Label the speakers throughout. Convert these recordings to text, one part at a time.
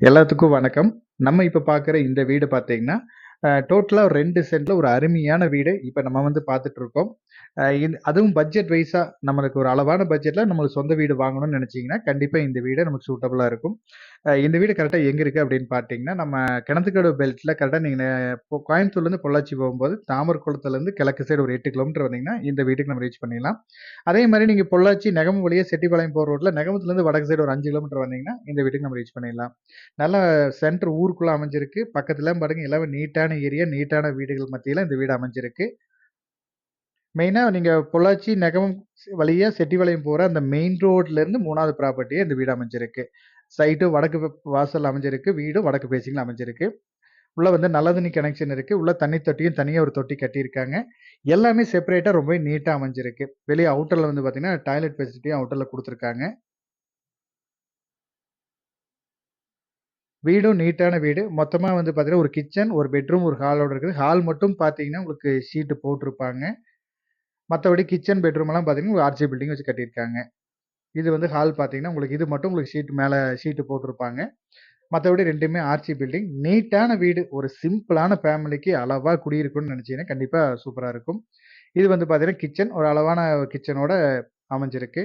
Speaker 1: எல்லாத்துக்கும் வணக்கம். நம்ம இப்போ பார்க்குற இந்த வீடு பார்த்தீங்கன்னா, டோட்டலாக ஒரு ரெண்டு சென்ட்ல ஒரு அருமையான வீடு. இப்போ நம்ம வந்து பார்த்துட்டு இருக்கோம். இது அதுவும் பட்ஜெட் வைஸாக நம்மளுக்கு ஒரு அளவான பட்ஜெட்ல நம்மளுக்கு சொந்த வீடு வாங்கணும்னு நினச்சிங்கன்னா கண்டிப்பாக இந்த வீடு நமக்கு சூட்டபுளாக இருக்கும். இந்த வீடு கரெக்டாக எங்கே இருக்குது அப்படின்னு பார்த்தீங்கன்னா, நம்ம கிணத்துக்கடவு பெல்ட்ல கரெக்டாக நீங்கள் இப்போ கோயம்புத்தூர்லேருந்து பொள்ளாச்சி போகும்போது, தாமரகுளத்துலேருந்து கிழக்கு சைடு ஒரு எட்டு கிலோமீட்டர் வந்தீங்கன்னா, இந்த வீட்டுக்கு நம்ம ரீச் பண்ணிடலாம். அதே மாதிரி நீங்கள் பொள்ளாச்சி நெகம வழியாக செட்டிப்பாளையம் போகிற ரோட்டில் நெகமத்துலேருந்து வடக்கு சைடு ஒரு அஞ்சு கிலோமீட்டர் வந்தீங்கன்னா, இந்த வீட்டுக்கு நம்ம ரீச் பண்ணிடலாம். நல்லா சென்டர் ஊருக்குள்ளே அமைஞ்சிருக்கு. பக்கத்துல பாருங்கள் எல்லாமே நீட்டான ஏரியா, நீட்டான வீடுகள் மத்தியில் இந்த வீடு அமைஞ்சிருக்கு. மெயினாக நீங்கள் பொள்ளாச்சி, நெகமம் வழியாக வழியா செட்டிபாளையம் அந்த மெயின் ரோட்லேருந்து மூணாவது ப்ராப்பர்ட்டியே இந்த வீடு அமைஞ்சிருக்கு. சைட்டு வடக்கு வாசல் அமைஞ்சிருக்கு. வீடும் வடக்கு பேசிங்கில் அமைஞ்சிருக்கு. உள்ளே வந்து நல்ல தண்ணி கனெக்ஷன் இருக்குது உள்ளே தண்ணி தொட்டியும் தனியாக ஒரு தொட்டி கட்டியிருக்காங்க. எல்லாமே செப்பரேட்டாக ரொம்பவே நீட்டாக அமைஞ்சிருக்கு. வெளியே அவுட்டரில் வந்து பார்த்திங்கன்னா டாய்லெட் ஃபெசிலிட்டியும் அவுட்டரில் கொடுத்துருக்காங்க வீடும் நீட்டான வீடு. மொத்தமாக வந்து பார்த்தீங்கன்னா, ஒரு கிச்சன், ஒரு பெட்ரூம், ஒரு ஹாலோட இருக்குது. ஹால் மட்டும் பார்த்தீங்கன்னா, உங்களுக்கு ஷீட்டு போட்டிருப்பாங்க. மற்றபடி கிச்சன், பெட்ரூம்லாம் பார்த்தீங்கன்னா, ஒரு ஆர்ச்சி பில்டிங் வச்சு கட்டியிருக்காங்க. இது வந்து ஹால் பார்த்தீங்கன்னா, உங்களுக்கு இது மட்டும் உங்களுக்கு ஷீட் மேலே ஷீட்டு போட்டிருப்பாங்க. மற்றபடி ரெண்டுமே ஆர்ச்சி பில்டிங். நீட்டான வீடு. ஒரு சிம்பிளான ஃபேமிலிக்கு அளவாக குடியிருக்குன்னு நினச்சிங்கன்னா கண்டிப்பாக சூப்பராக இருக்கும். இது வந்து பார்த்தீங்கன்னா, கிச்சன் ஒரு அளவான கிச்சனோட அமைஞ்சிருக்கு.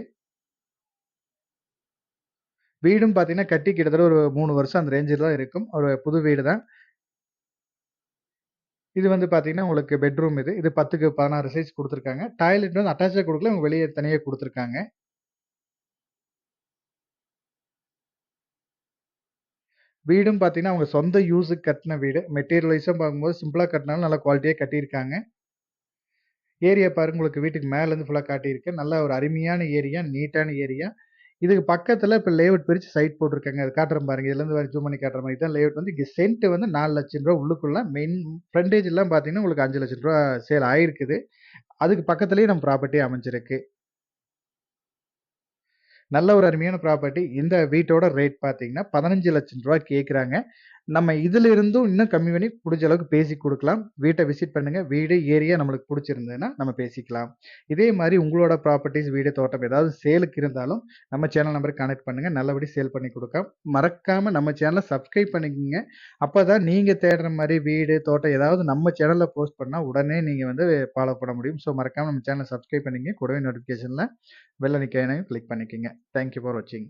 Speaker 1: வீடும் பார்த்தீங்கன்னா, கட்டி கிட்டத்தட்ட ஒரு மூணு வருஷம் அந்த ரேஞ்சில் தான் இருக்கும். ஒரு புது வீடு தான். இது வந்து பார்த்தீங்கன்னா, உங்களுக்கு பெட்ரூம் இது. இது 10க்கு 16 சைஸ் கொடுத்துருக்காங்க டாய்லெட் வந்து அட்டாச்சாக கொடுக்கல அவங்க வெளியே தனியாக கொடுத்துருக்காங்க வீடும் பார்த்தீங்கன்னா, அவங்க சொந்த யூஸுக்கு கட்டின வீடு. மெட்டீரியலைஸும் பார்க்கும்போது சிம்பிளாக கட்டினாலும் நல்லா குவாலிட்டியாக கட்டியிருக்காங்க. ஏரியா பாருங்க உங்களுக்கு வீட்டுக்கு மேலேருந்து ஃபுல்லாக காட்டியிருக்கேன். நல்ல ஒரு அருமையான ஏரியா, நீட்டான ஏரியா. இதுக்கு பக்கத்தில் இப்போ லேஅவுட் பிரித்து சைட் போட்டிருக்காங்க. அது காட்டுற பாருங்க. இதுலேருந்து வேறு ஜூம் பண்ணி காட்டுற மாதிரி தான் லேஅவுட் வந்து இங்க சென்ட் வந்து ரூ. 4,00,000 உள்ளுக்குள்ள மெயின் ஃப்ரண்டேஜ்லாம் பார்த்தீங்கன்னா, உங்களுக்கு அஞ்சு லட்சம் ரூபா சேல் ஆயிருக்குது. அதுக்கு பக்கத்துலேயே நம்ம ப்ராப்பர்ட்டி அமைஞ்சிருக்கு. நல்ல ஒரு அருமையான ப்ராப்பர்ட்டி. இந்த வீட்டோட ரேட் பார்த்தீங்கன்னா, ரூ. 15,00,000 கேட்குறாங்க. நம்ம இதுல இருந்தும் இன்னும் கம்மி பண்ணி பிடிச்ச அளவுக்கு பேசி கொடுக்கலாம் வீட்டை விசிட் பண்ணுங்க. வீடு, ஏரியா நம்மளுக்கு பிடிச்சிருந்ததுன்னா நம்ம பேசிக்கலாம். இதே மாதிரி உங்களோட ப்ராப்பர்ட்டிஸ் வீடு, தோட்டம் ஏதாவது சேலுக்கு இருந்தாலும், நம்ம சேனல் நம்பருக்கு கனெக்ட் பண்ணுங்க. நல்லபடி சேல் பண்ணி கொடுக்க மறக்காம நம்ம சேனலை சப்ஸ்கிரைப் பண்ணிக்கோங்க அப்பதான் நீங்க தேடுற மாதிரி வீடு, தோட்டம் ஏதாவது நம்ம சேனல்ல போஸ்ட் பண்ணா, உடனே நீங்க வந்து ஃபாலோ பண்ண முடியும். ஸோ மறக்காம நம்ம சேனலை சப்ஸ்கிரைப் பண்ணிக்கங்க. கூடவே நோட்டிஃபிகேஷன்ல பெல் ஐகானையும் கிளிக் பண்ணிக்கோங்க தேங்க் யூ ஃபார் வாட்சிங்.